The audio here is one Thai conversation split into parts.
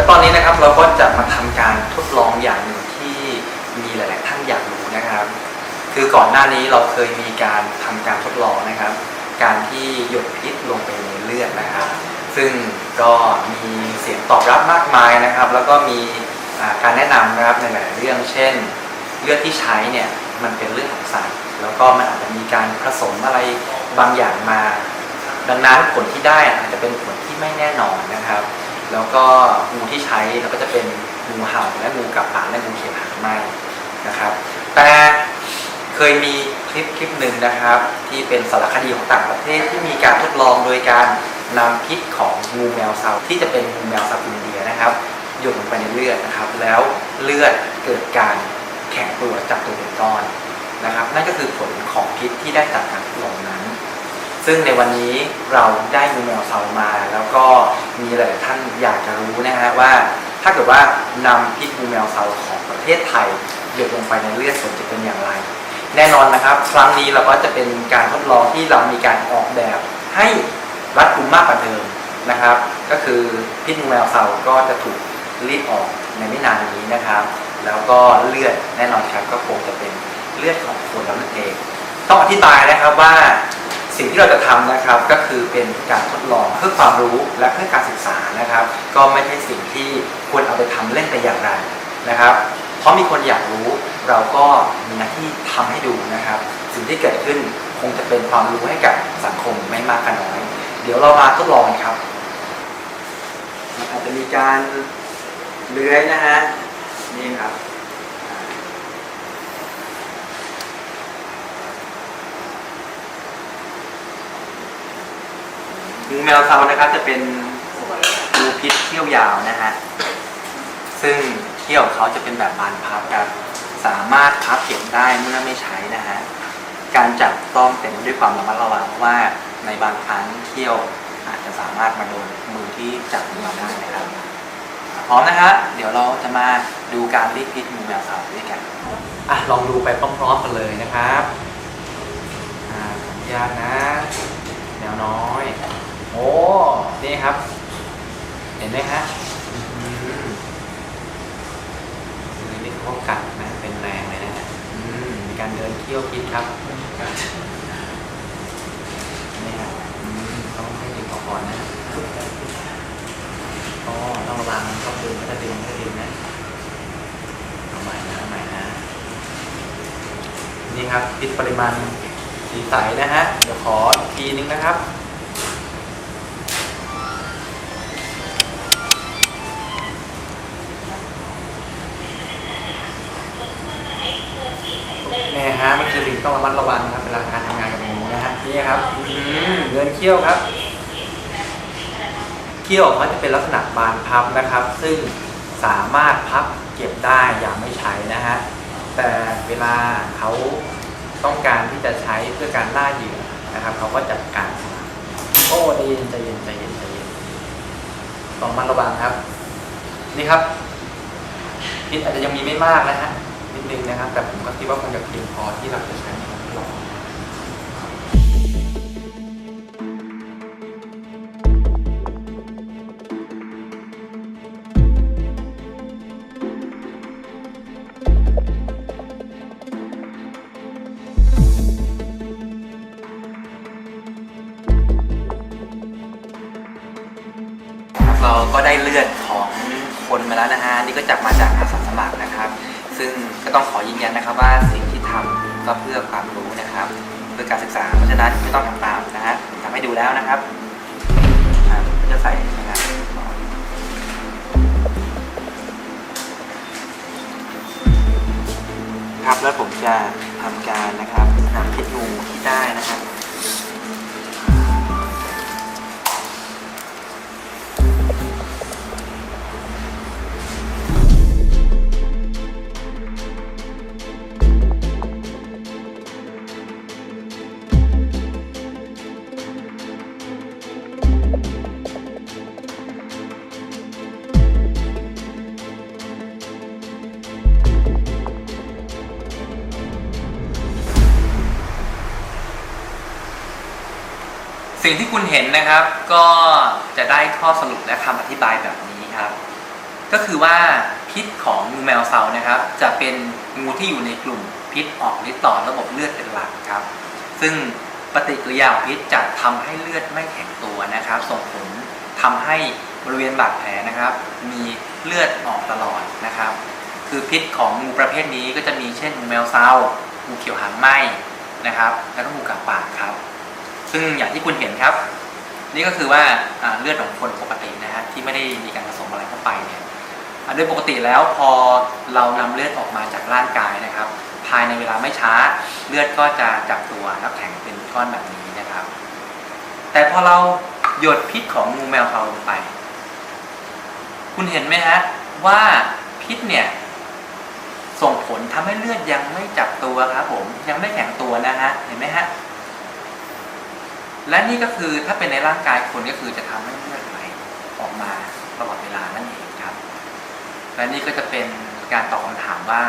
และตอนนี้นะครับเราก็จะมาทำการทดลองอย่างหนึ่งที่มีหลาย ๆ ท่านอยากรู้นะครับ คือก่อนหน้านี้เราเคยมีการทำการทดลองนะครับ การที่หยดพิษลงไปในเลือดนะครับ ซึ่งก็มีเสียงตอบรับมากมายนะครับ แล้วก็มีการแนะนำนะครับในหลายๆเรื่อง เช่น เลือดที่ใช้เนี่ยมันเป็นเลือดของสัตว์แล้วก็มันอาจจะมีการผสมอะไรบางอย่างมา ดังนั้นผลที่ได้อาจจะเป็นผลที่ไม่แน่นอนนะครับ แล้วก็งูที่ใช้เราก็จะเป็นงูเห่าและงูกับปากและงูเขียวหางไหมนะครับ แต่เคยมีคลิปคลิปหนึ่งนะครับ ที่เป็นสารคดีของต่างประเทศที่มีการทดลองโดยการนำพิษของงูแมวซาที่จะเป็นงูแมวซาอินเดียนะครับหยดลงไปในเลือดนะครับ แล้วเลือดเกิดการแข็งตัวจับตัวเป็นก้อนนะครับ นั่นก็คือผลของพิษที่ได้จากการทดลองนั้น ซึ่งในวันนี้เราได้งูแมวเซามา แล้วก็มีหลายท่านอยากจะรู้นะฮะว่า ถ้าเกิดว่านำพิษงูแมวเซาของประเทศไทยหยดลงไปในเลือดผลจะเป็นอย่างไร แน่นอนนะครับ ครั้งนี้เราก็จะเป็นการทดลองที่เรามีการออกแบบให้รัดกุมมากกว่าเดิมนะครับ ก็คือพิษงูแมวเซาก็จะถูกรีดออกในไม่นานนี้นะครับ แล้วก็เลือดแน่นอนครับก็คงจะเป็นเลือดของคนแล้วนั่นเองต้องอธิบายนะครับว่า สิ่งที่เราจะทำนะครับก็คือเป็นการทดลองเพื่อความรู้และเพื่อการศึกษานะครับ ก็ไม่ใช่สิ่งที่ควรเอาไปทำเล่นแต่อย่างใดนะครับ เพราะมีคนอยากรู้เราก็มีหน้าที่ทำให้ดูนะครับ สิ่งที่เกิดขึ้นคงจะเป็นความรู้ให้กับสังคมไม่มากก็น้อย เดี๋ยวเรามาทดลองกันครับอาจจะมีการเลื้อยนะฮะนี่ครับ งูแมวเซานะครับจะเป็นงูพิษเขี้ยวยาวนะฮะ ซึ่งเขี้ยวเขาจะเป็นแบบบานพับครับ สามารถพับเก็บได้เมื่อไม่ใช้นะฮะ การจับต้องเป็นด้วยความระมัดระวังเพราะว่าในบางครั้งเขี้ยวอาจจะสามารถมาโดนมือที่จับมันมาได้นะครับ พร้อมนะฮะ เดี๋ยวเราจะมาดูการรีดพิษงูแมวเซาด้วยกันอะลองดูไปพร้อมๆกันเลยนะครับอ่าขออนุญาตนะแนวน้อย โอ้นี่ครับ เห็นไหมฮะมือนี่เขากัดนะเป็นแรงเลยนะฮะมมีการเดินเที่ยวพิษครับนี่ครับต้องให้ดึงออกก่อนนะอ๋อต้องระวังต้องดึงไม่ได้ดึงไม่ได้ดึงนะเอาใหม่นะใหม่นะนี่ครับพิษปริมาณสีใสนะฮะเดี๋ยวขออีกทีนึงนะครับ ต้องระมัดระวังครับเวลาการทำงานกับงูนะฮะนี่ครับอื้อหือเดินเขี้ยวครับเขี้ยวเขาจะเป็นลักษณะบานพับนะครับ ซึ่งสามารถพับเก็บได้อย่างไม่ใช้นะฮะแต่เวลาเขาต้องการที่จะใช้เพื่อการล่าเหยื่อนะครับเขาก็จัดการโอ้ใจเย็นใจเย็นใจเย็นใจเย็นต้องระมัดระวังครับ นี่ครับพิษอาจจะยังมีไม่มากนะฮะ นึงนะครับ แต่ผมก็คิดว่าคงจะเพียงพอที่เราจะใช้ในการทดลองเราก็ได้เลือดของคนมาแล้วนะฮะนี่ก็จับมาจากอาสาสมัครนะครับ ซึ่งก็ต้องขอยืนยันนะครับว่าสิ่งที่ทำก็เพื่อความรู้นะครับ เพื่อการศึกษา เพราะฉะนั้นไม่ต้องทำตามนะฮะทำให้ดูแล้วนะครับอ่าก็จะใส่นะครับครับแล้วผมจะทำการนะครับนำพิษงูที่ได้นะครับ สิ่งที่คุณเห็นนะครับก็จะได้ข้อสรุปและคำอธิบายแบบนี้ครับ ก็คือว่าพิษของงูแมวเซานะครับ จะเป็นงูที่อยู่ในกลุ่มพิษออกฤทธิ์ต่อระบบเลือดเป็นหลักครับ ซึ่งปฏิกิริยาพิษจะทำให้เลือดไม่แข็งตัวนะครับ ส่งผลทำให้บริเวณบาดแผลนะครับ มีเลือดออกตลอดนะครับ คือพิษของงูประเภทนี้ก็จะมีเช่นงูแมวเซางูเขียวหางไหมนะครับ แล้วก็งูกาปากครับ ซึ่งอย่างที่คุณเห็นครับ นี่ก็คือว่าเลือดของคนปกตินะฮะที่ไม่ได้มีการผสมอะไรเข้าไปเนี่ยโดยปกติแล้วพอเรานำเลือดออกมาจากร่างกายนะครับ ภายในเวลาไม่ช้าเลือดก็จะจับตัวแล้วแข็งเป็นก้อนแบบนี้นะครับ แต่พอเราหยดพิษของงูแมวเขาลงไป คุณเห็นไหมฮะว่าพิษเนี่ยส่งผลทำให้เลือดยังไม่จับตัวครับผมยังไม่แข็งตัวนะฮะเห็นไหมฮะ และนี่ก็คือถ้าเป็นในร่างกายคนก็คือจะทำให้เลือดไหลออกมาตลอดเวลานั่นเองครับ และนี่ก็จะเป็นการตอบคำถามว่า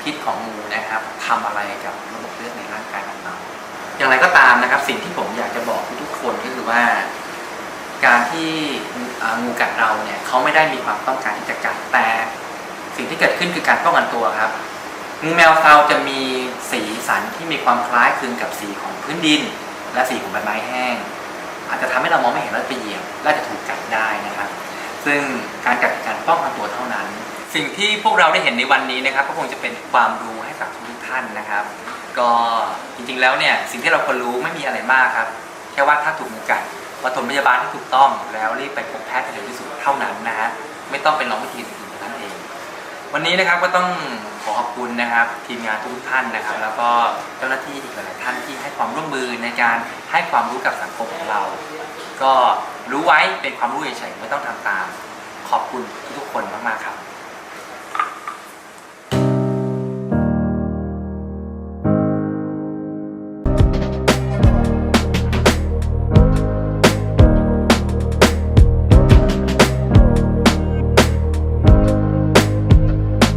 พิษของงูนะครับทำอะไรกับระบบเลือดในร่างกายของเรา อย่างไรก็ตามนะครับ สิ่งที่ผมอยากจะบอกทุกคนก็คือว่า การที่งูกัดเราเนี่ยเขาไม่ได้มีความต้องการที่จะกัดแต่สิ่งที่เกิดขึ้นคือการป้องกันตัวครับงูแมวเซาจะมีสีสันที่มีความคล้ายคลึงกับสีของพื้นดิน และสีของใบไม้แห้ง อาจจะทำให้เรามองไม่เห็นแล้วไปเหยียบและจะถูกกัดได้นะครับ ซึ่งการกัดการป้องกันตัวเท่านั้น สิ่งที่พวกเราได้เห็นในวันนี้นะครับ ก็คงจะเป็นความรู้ให้กับทุกท่านนะครับ ก็จริงๆแล้วเนี่ยสิ่งที่เราควรรู้ไม่มีอะไรมากครับ แค่ว่าถ้าถูกงูกัดปฐมพยาบาลที่ถูกต้องแล้วรีบไปพบแพทย์ให้เร็วที่สุดเท่านั้นนะฮะไม่ต้องเป็นลองวิธีอื่น วันนี้นะครับก็ต้องขอขอบคุณนะครับทีมงานทุกท่านนะครับ แล้วก็เจ้าหน้าที่อีกหลายๆท่านที่ให้ความร่วมมือในการให้ความรู้กับสังคมของเรา ก็รู้ไว้เป็นความรู้เฉยๆไม่ต้องทำตาม ขอบคุณทุกๆคนมากๆครับ